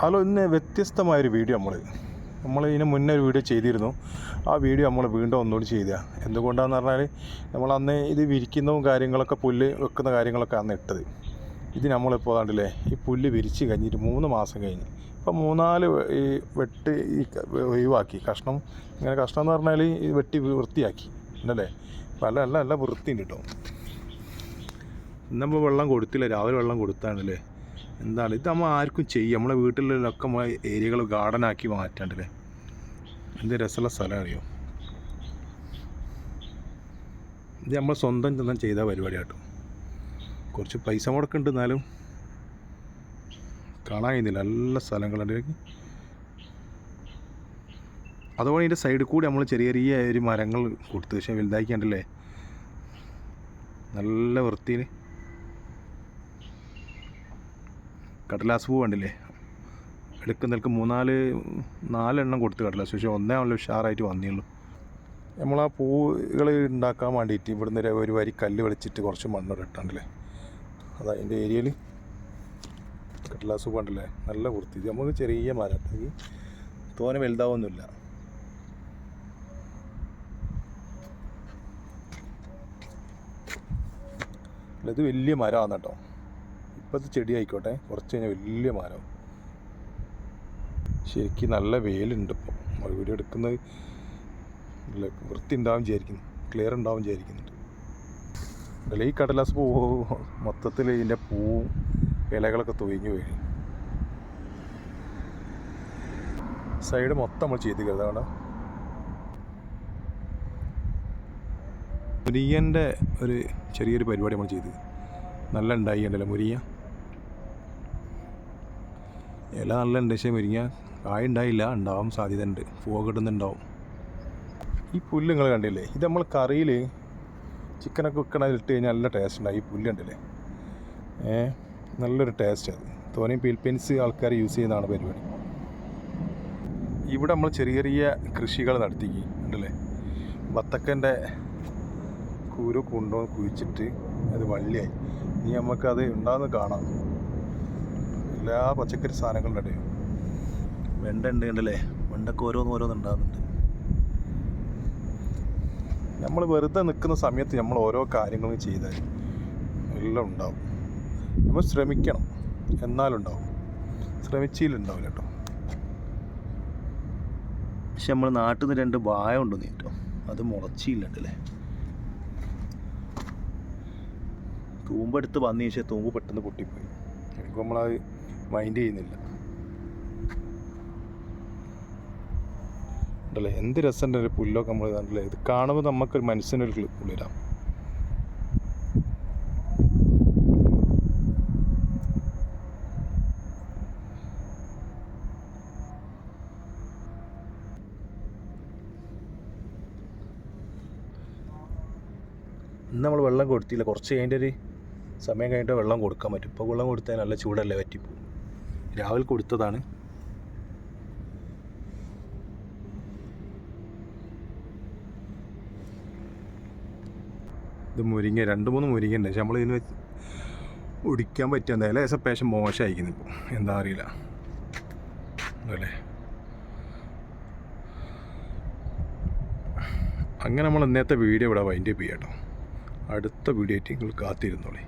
Hello ഇന്ന് വ്യത്യസ്തമായൊരു video നമ്മൾ നമ്മൾ ഇതിന് മുന്നേ ഒരു വീഡിയോ ചെയ്തിരുന്നു. ആ വീഡിയോ നമ്മൾ വീണ്ടും ഒന്നുകൂടി ചെയ്ത. എന്തുകൊണ്ടാണെന്ന് പറഞ്ഞാൽ നമ്മൾ അന്ന് ഇത് വിരിക്കുന്നതും കാര്യങ്ങളൊക്കെ പുല്ല് വെക്കുന്ന കാര്യങ്ങളൊക്കെ അന്ന് ഇട്ടത്. ഇത് നമ്മളിപ്പോൾ കണ്ടില്ലേ ഈ പുല്ല് വിരിച്ച് കഴിഞ്ഞിട്ട് മൂന്ന് മാസം കഴിഞ്ഞ്. ഇപ്പം മൂന്നാൽ ഈ വെട്ട് ഈ ഒഴിവാക്കി. കഷ്ണം ഇങ്ങനെ കഷ്ണം എന്ന് പറഞ്ഞാൽ ഈ വെട്ടി വൃത്തിയാക്കി. ഉണ്ടല്ലേ? പല അല്ല നല്ല വൃത്തിയുണ്ട് കേട്ടോ ഇന്നിപ്പോൾ വെള്ളം കൊടുത്തില്ല. രാവിലെ വെള്ളം കൊടുത്താണല്ലേ? എന്താണ്? ഇത് നമ്മൾ ആർക്കും ചെയ്യും നമ്മളെ വീട്ടിലൊക്കെ നമ്മളെ ഏരിയകൾ ഗാർഡനാക്കി മാറ്റാണ്ടല്ലേ? എന്ത് രസമുള്ള സ്ഥലം അറിയോ? ഇത് നമ്മൾ സ്വന്തം ചെന്നാൽ ചെയ്ത പരിപാടി കേട്ടോ കുറച്ച് പൈസ മുടക്കുന്നുണ്ട് എന്നാലും കാണാൻ കഴിയുന്നില്ല. നല്ല സ്ഥലങ്ങളുണ്ട് അതുപോലെ ഇതിന്റെ സൈഡിൽ കൂടി നമ്മൾ ചെറിയ ചെറിയ ഒരു മരങ്ങൾ കൊടുത്തു പക്ഷേ വലുതാക്കിയാണ്ടല്ലേ? നല്ല വൃത്തിയിൽ കടലാസ് പൂ കണ്ടില്ലേ? എടുക്കുന്നതിൽക്ക് മൂന്നാൽ നാലെണ്ണം കൊടുത്ത് കടലാസ്. പക്ഷേ ഒന്നേ ആണല്ലോ ഉഷാറായിട്ട് വന്നേയുള്ളൂ. നമ്മൾ ആ പൂകൾ ഉണ്ടാക്കാൻ വേണ്ടിയിട്ട് ഇവിടുന്ന് ഒരു- വരി കല്ല് വെളിച്ചിട്ട് കുറച്ച് മണ്ണോടെ ഇട്ടാണ്ടല്ലേ? അതാ അതിന്റെ ഏരിയയിൽ. കടലാസ് പൂ കണ്ടില്ലേ? നല്ല വൃത്തി. ഇത് നമുക്ക് ചെറിയ മരം. തോനെ വലുതാവൊന്നുമില്ല. ഇത് വലിയ മരമാണ് കേട്ടോ. ഇപ്പോഴത്തെ ചെടി ആയിക്കോട്ടെ കുറച്ച് കഴിഞ്ഞാൽ വലിയ മരം ശരിക്കും നല്ല വെയിലുണ്ട് ഇപ്പോൾ വീഡിയോ എടുക്കുന്നത് വൃത്തി ഉണ്ടാവും വിചാരിക്കുന്നു. ക്ലിയർ ഉണ്ടാവും വിചാരിക്കുന്നുണ്ട് അല്ല ഈ കടലാസ് പൂ മൊത്തത്തിൽ ഇതിന്റെ പൂവും ഇലകളൊക്കെ തൊയിഞ്ഞു പോയി സൈഡ് മൊത്തം നമ്മൾ ചെയ്ത് കരുതാണ് മുരിയന്റെ ഒരു ചെറിയൊരു പരിപാടി നമ്മൾ ചെയ്ത് നല്ല ഉണ്ടായി ഉണ്ടല്ലോ മുരിങ്ങ? ഇല നല്ല ഉണ്ട് പക്ഷേ മുരിങ്ങ. കായ ഉണ്ടായില്ല ഉണ്ടാവാൻ സാധ്യത ഉണ്ട് പൂവ കിട്ടുന്നുണ്ടാവും. ഈ പുല്ല് നിങ്ങൾ കണ്ടില്ലേ? ഇത് നമ്മൾ കറിയിൽ ചിക്കനൊക്കെ വെക്കണ ഇട്ട് കഴിഞ്ഞാൽ നല്ല ടേസ്റ്റ് ഉണ്ടാവും ഈ പുല്ല് കണ്ടില്ലേ? ഏ നല്ലൊരു ടേസ്റ്റ് അത്. തോനെയും പിൽപ്പെൻസ് ആൾക്കാർ യൂസ് ചെയ്യുന്നതാണ് പരിപാടി. ഇവിടെ നമ്മൾ ചെറിയ ചെറിയ കൃഷികൾ നടത്തി ഉണ്ടല്ലേ ബത്തക്കന്റെ കുരു കൊണ്ടുവന്ന് കുഴിച്ചിട്ട് അത് വള്ളിയായി. ഇനി നമുക്കത് ഉണ്ടാകുന്ന കാണാം. എല്ലാ പച്ചക്കറി സാധനങ്ങളുണ്ട് വെണ്ട ഉണ്ട് കണ്ടല്ലേ? വെണ്ടൊക്കെ ഓരോന്ന് ഓരോന്ന് ഉണ്ടാകുന്നുണ്ട് നമ്മൾ വെറുതെ നിൽക്കുന്ന സമയത്ത് നമ്മൾ ഓരോ കാര്യങ്ങളും ചെയ്താൽ എല്ലാം ഉണ്ടാവും. നമ്മൾ ശ്രമിക്കണം. എന്നാലുണ്ടാവും. ശ്രമിച്ചില്ലുണ്ടാവില്ല കേട്ടോ. പക്ഷെ നമ്മൾ നാട്ടിൽ നിന്ന് രണ്ട് വായ ഉണ്ട് നീട്ടോ അത് മുളച്ചില്ലണ്ടല്ലേ തൂമ്പെടുത്ത് വന്നു ശേഷം തൂമ്പ് പെട്ടെന്ന് പൊട്ടിപ്പോയി. എനിക്ക് നമ്മളത് മൈൻഡ് ചെയ്യുന്നില്ല. ഉണ്ടല്ലേ എന്ത് രസമുണ്ട് ഒരു പുല്ലൊക്കെ നമ്മൾ കണ്ടല്ലേ? ഇത് കാണുമ്പോൾ നമുക്കൊരു മനസ്സിനൊരു കുളിരാം ഇന്ന് നമ്മൾ വെള്ളം കൊടുത്തില്ല. കുറച്ച് കഴിഞ്ഞിട്ട് ഒരു സമയം കഴിഞ്ഞിട്ട് വെള്ളം കൊടുക്കാൻ പറ്റും. ഇപ്പോൾ വെള്ളം കൊടുത്താൽ നല്ല ചൂടല്ലേ പറ്റിപ്പോവും രാവിലെ കൊടുത്തതാണ്. ഇത് മുരിങ്ങ രണ്ട് മൂന്ന് മുരിങ്ങ ഉണ്ട്. പക്ഷെ നമ്മൾ ഇതിന് ഒടിക്കാൻ പറ്റുക എന്തായാലും ഏകദേശം പേശം മോശമായിരിക്കുന്നു ഇപ്പോൾ എന്താ അറിയില്ല. അല്ലേ? അങ്ങനെ നമ്മൾ ഇന്നത്തെ വീഡിയോ ഇവിടെ വൈൻഡ് അപ്പ് ചെയ്യാം കേട്ടോ. അടുത്ത വീഡിയോ ആയിട്ട് നിങ്ങൾ കാത്തിരുന്നോളേ.